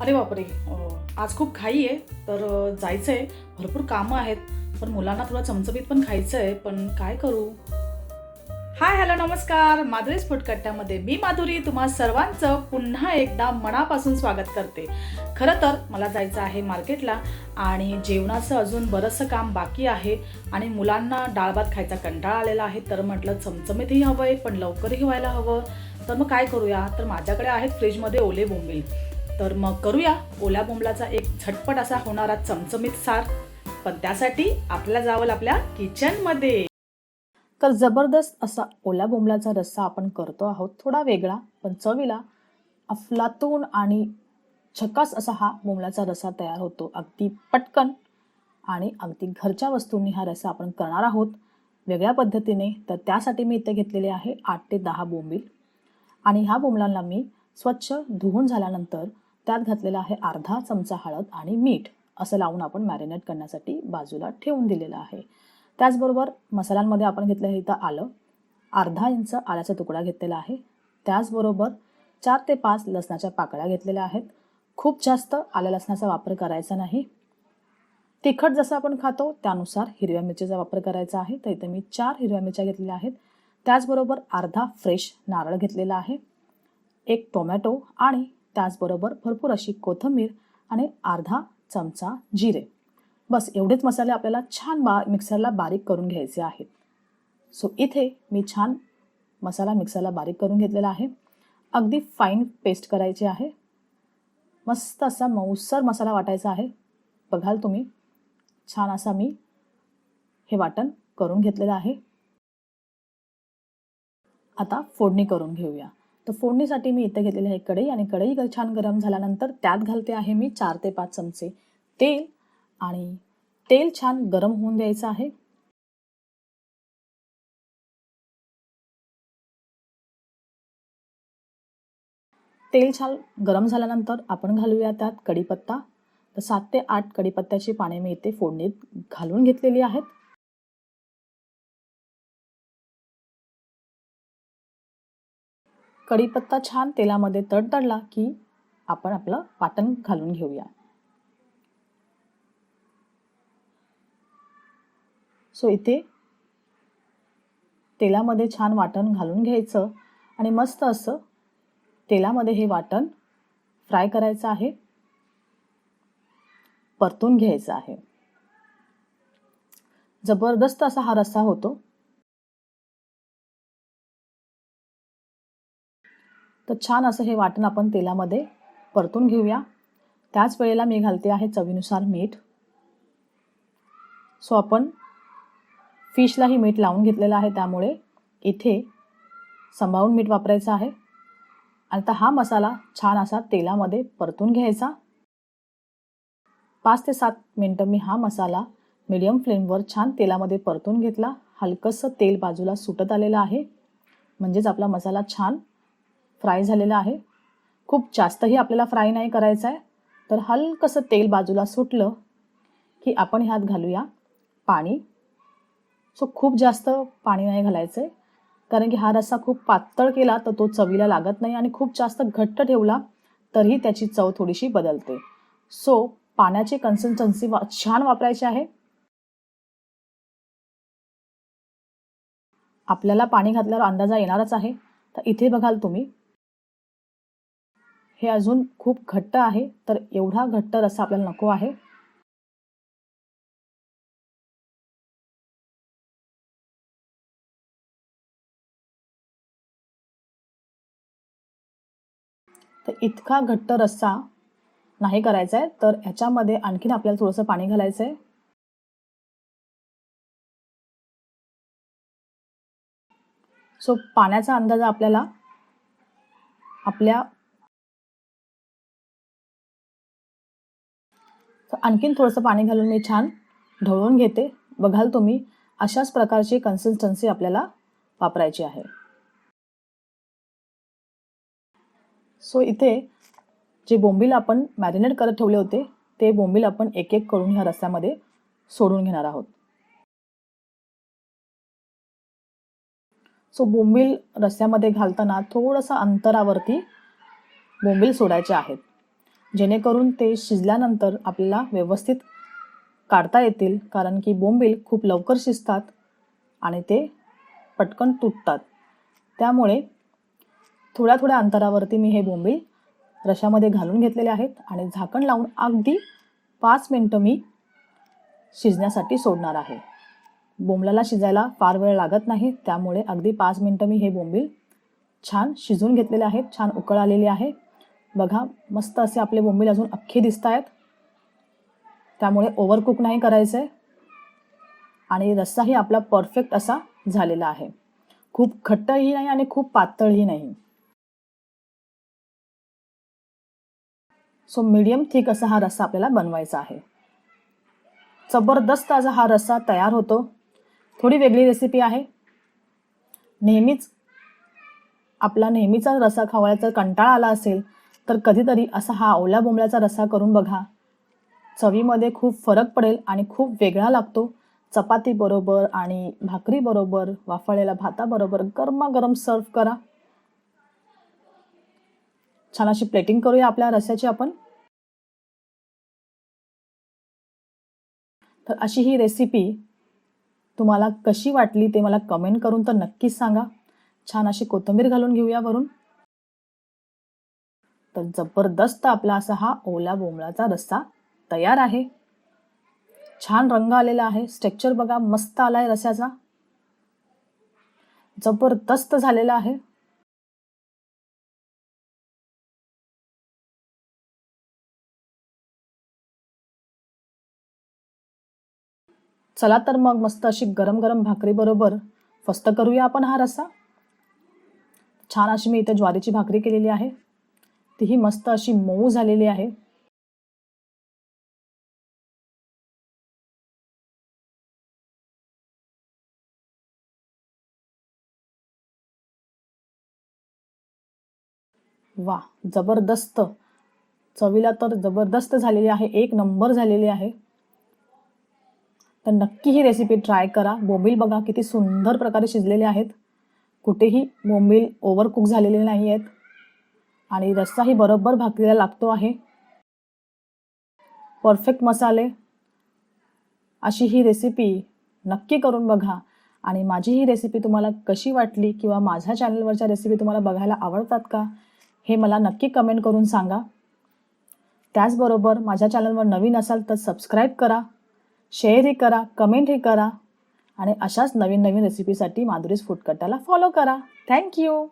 अरे बापरे आज खूप घाई आहे तर जायचं आहे भरपूर कामं आहेत पण मुलांना थोडा चमचमीत पण खायचं आहे पण काय करू? हाय हॅलो नमस्कार. माधुरीस फुटकट्ट्यामध्ये मी माधुरी तुम्हा सर्वांचं पुन्हा एकदा मनापासून स्वागत करते. खरं तर मला जायचं आहे मार्केटला आणि जेवणाचं अजून बरंचसं काम बाकी आहे आणि मुलांना डाळ भात खायचा कंटाळा आलेला आहे तर म्हटलं चमचमीतही हवं आहे पण लवकरही व्हायला हवं. तर मग काय करूया? तर माझ्याकडे आहेत फ्रीजमध्ये ओले बोंबील. तर मग करूया. ओल्या बोंबलाचा एक झटपट असा होणारा चमचमीत सार. पण त्यासाठी आपल्याला जावं आपल्या किचनमध्ये. तर जबरदस्त असा ओल्या बोंबलाचा रस्सा आपण करतो आहोत. थोडा वेगळा पण चवीला अफलातून आणि झकास असा हा बोंबलाचा रस्सा तयार होतो. अगदी पटकन आणि अगदी घरच्या वस्तूंनी हा रस्सा आपण करणार आहोत. वेगळ्या पद्धतीने तर त्यासाठी मी इथे घेतलेले आहे आठ ते दहा बोंबील. आणि ह्या बोंबलांना मी स्वच्छ धुवून झाल्यानंतर त्यात घातलेला आहे अर्धा चमचा हळद आणि मीठ असं लावून आपण मॅरिनेट करण्यासाठी बाजूला ठेवून दिलेलं आहे. त्याचबरोबर मसाल्यांमध्ये आपण घेतलं आहे इथं आलं. अर्धा इंच आल्याचा तुकडा घेतलेला आहे. त्याचबरोबर चार ते पाच लसणाच्या पाकळ्या घेतलेल्या आहेत. खूप जास्त आल्या लसणाचा वापर करायचा नाही. तिखट जसं आपण खातो त्यानुसार हिरव्या मिरचीचा वापर करायचा आहे. तर इथे मी चार हिरव्या मिरच्या घेतलेल्या आहेत. त्याचबरोबर अर्धा फ्रेश नारळ घेतलेला आहे. एक टोमॅटो आणि त्याचबरोबर भरपूर अशी कोथिंबीर आणि अर्धा चमचा जिरे. बस एवढेच मसाले आपल्याला छान बा मिक्सरला बारीक करून घ्यायचे आहेत. सो इथे मी छान मसाला मिक्सरला बारीक करून घेतलेला आहे. अगदी फाईन पेस्ट करायची आहे. मस्त असा मऊसर मसाला वाटायचा आहे. बघाल तुम्ही. छान असा मी हे वाटण करून घेतलेलं आहे. आता फोडणी करून घेऊया. तर फोडणीसाठी मी इथे घेतलेली आहे कढई आणि कढई छान गरम झाल्यानंतर त्यात घालते आहे मी चार ते पाच चमचे तेल आणि तेल छान गरम होऊन द्यायचं आहे. तेल छान गरम झाल्यानंतर आपण घालूया त्यात कढीपत्ता. तर सात ते आठ कढीपत्त्याची पाने मी इथे फोडणीत घालून घेतलेली आहेत. कढीपत्ता छान तेलामध्ये तडतडला की आपण आपलं वाटण घालून घेऊया. सो इथे तेलामध्ये छान वाटण घालून घ्यायचं आणि मस्त असं तेलामध्ये हे वाटण फ्राय करायचं आहे. परतून घ्यायचं आहे. जबरदस्त असा हा रस्सा होतो. तर छान असं हे वाटण आपण तेलामध्ये परतून घेऊया. त्याच वेळेला मी घालते आहे चवीनुसार मीठ. सो आपण फिशलाही मीठ लावून घेतलेलं आहे त्यामुळे इथे सांभाळून मीठ वापरायचं आहे. आता हा मसाला छान असा तेलामध्ये परतून घ्यायचा. पाच ते सात मिनटं मी हा मसाला मीडियम फ्लेमवर छान तेलामध्ये परतून घेतला. हलकंसं तेल बाजूला सुटत आलेलं आहे. म्हणजेच आपला मसाला छान फ्राय झालेला आहे. खूप जास्तही आपल्याला फ्राय नाही करायचं आहे. तर हलकंसं तेल बाजूला सुटलं की आपण ह्यात घालूया पाणी. सो खूप जास्त पाणी नाही घालायचं आहे. कारण की हा रस्सा खूप पातळ केला तर तो चवीला लागत नाही आणि खूप जास्त घट्ट ठेवला तरीही त्याची चव थोडीशी बदलते. सो पाण्याची कन्सिस्टन्सी वा छान वापरायची आहे. आपल्याला पाणी घातल्यावर अंदाजा येणारच आहे. तर इथे बघाल तुम्ही हे अजून खूप घट्ट आहे तर एवढा घट्ट रस्सा आपल्याला नको आहे. तर इतका घट्ट रस्सा नाही करायचा आहे तर ह्याच्यामध्ये आणखीन आपल्याला थोडंसं पाणी घालायचं आहे सो पाण्याचा अंदाज आपल्याला आपल्या तर आणखीन थोडंसं पाणी घालून मी छान ढवळून घेते. बघाल तुम्ही अशाच प्रकारची कन्सिस्टन्सी आपल्याला वापरायची आहे. सो इथे जे बोंबील आपण मॅरिनेट करत ठेवले होते ते बोंबील आपण एक एक करून ह्या रस्त्यामध्ये सोडून घेणार आहोत. सो बोंबील रस्त्यामध्ये घालताना थोडंसं अंतरावरती बोंबील सोडायचे आहेत. जेणेकरून ते शिजल्यानंतर आपल्याला व्यवस्थित काढता येतील कारण की बोंबील खूप लवकर शिजतात आणि ते पटकन तुटतात. त्यामुळे थोड्या थोड्या अंतरावरती मी हे बोंबील रशामध्ये घालून घेतलेले आहेत आणि झाकण लावून अगदी पाच मिनटं मी शिजण्यासाठी सोडणार आहे. बोंबलाला शिजायला फार वेळ लागत नाही त्यामुळे अगदी पाच मिनटं मी हे बोंबील छान शिजून घेतलेले आहेत छान उकळ आलेली आहे. बघा मस्त असे आपले बोंबील अजून अख्खे दिसत आहेत त्यामुळे ओव्हरकुक नाही करायचं आहे आणि रस्साही आपला परफेक्ट असा झालेला आहे. खूप घट्टही नाही आणि खूप पातळही नाही. सो मीडियम थिक असा हा रस्सा आपल्याला बनवायचा आहे. जबरदस्त असा हा रस्सा तयार होतो. थोडी वेगळी रेसिपी आहे. नेहमीच आपला नेहमीचा रस्सा खावायचा कंटाळा आला असेल तर कधीतरी असा हा ओल्या बोंबल्याचा रस्सा करून बघा. चवीमध्ये खूप फरक पडेल आणि खूप वेगळा लागतो. चपाती बरोबर आणि भाकरी बरोबर वाफळलेल्या भाताबरोबर गरमागरम सर्व करा. छान अशी प्लेटिंग करूया आपल्या रस्याची आपण. तर अशी ही रेसिपी तुम्हाला कशी वाटली ते मला कमेंट करून तर नक्कीच सांगा. छान अशी कोथिंबीर घालून घेऊया वरून. तर जबरदस्त आपला असा हा ओला बोंबळाचा रस्सा तयार आहे. छान रंग आलेला आहे. स्ट्रक्चर बघा मस्त आलाय रस्याचा. जबरदस्त झालेला आहे. चला तर मग मस्त अशी गरम गरम भाकरी बरोबर फस्त करूया आपण हा रस्सा. छान अशी मी इथे ज्वारीची भाकरी केलेली आहे. तीही मस्त अशी मऊ झालेली आहे. वा जबरदस्त. चवीला तर जबरदस्त झालेली आहे एक नंबर झालेली आहे. तर नक्की ही रेसिपी ट्राय करा. बोंबील बघा किती सुंदर प्रकारे शिजलेले आहेत. कुठेही बोंबील ओव्हरकुक झालेले नाही आहेत आणि रस्साही बरोबर भाकरीला लागतो आहे. परफेक्ट मसाले. अशी ही रेसिपी नक्की करून बघा. आणि माझी ही रेसिपी तुम्हाला कशी वाटली किंवा माझ्या चॅनलवरच्या रेसिपी तुम्हाला बघायला आवडतात का हे मला नक्की कमेंट करून सांगा. त्याचबरोबर माझ्या चॅनलवर नवीन असाल तर सबस्क्राईब करा शेअरही करा कमेंटही करा आणि अशाच नवीन नवीन रेसिपीसाठी माधुरीज फूड कट्टाला फॉलो करा. Thank you